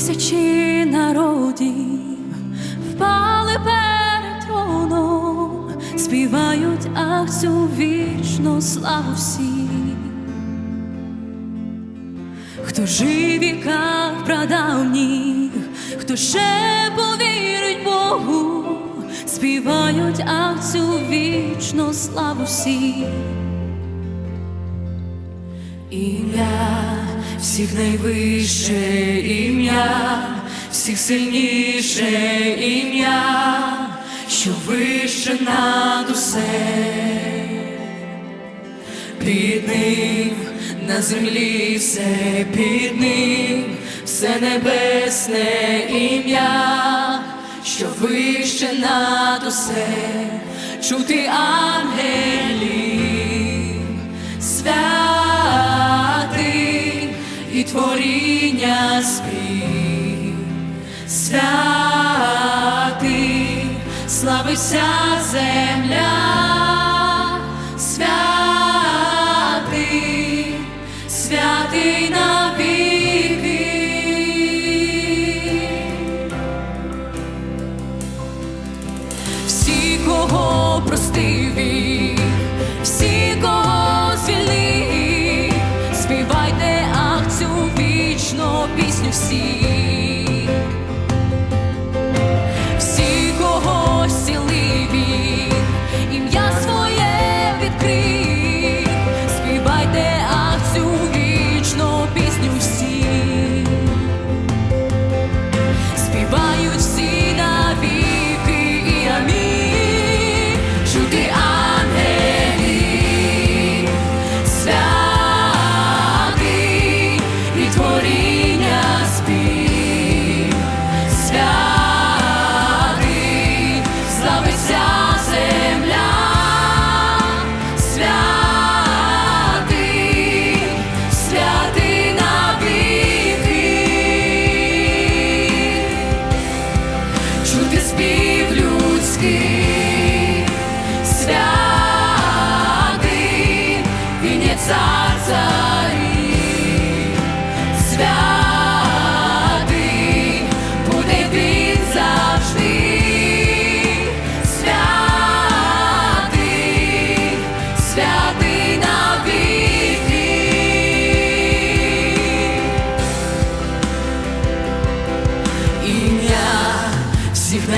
Тисячі народів впали перед троном, співають ах вічну славу всі. Хто жив віках прадавніх, хто ще повірить Богу, співають ах цю вічну славу всі. Ім'я всіх найвище ім'я, всіх сильніше ім'я, що вище над усе. Під ним на землі все під ним, все небесне ім'я, що вище над усе, чути ангелів, творіння спів, святий, славися земля, святий, святий навіки. Всі, кого простив вічну пісню всі.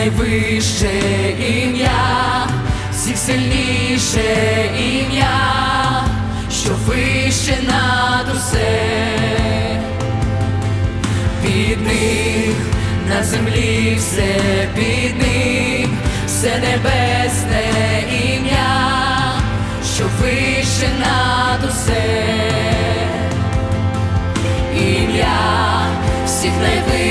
Найвище ім'я, всіх сильніше ім'я, що вище над усе, під них на землі все під ним, все небесне ім'я, що вище над усе. Ім'я, всіх найвище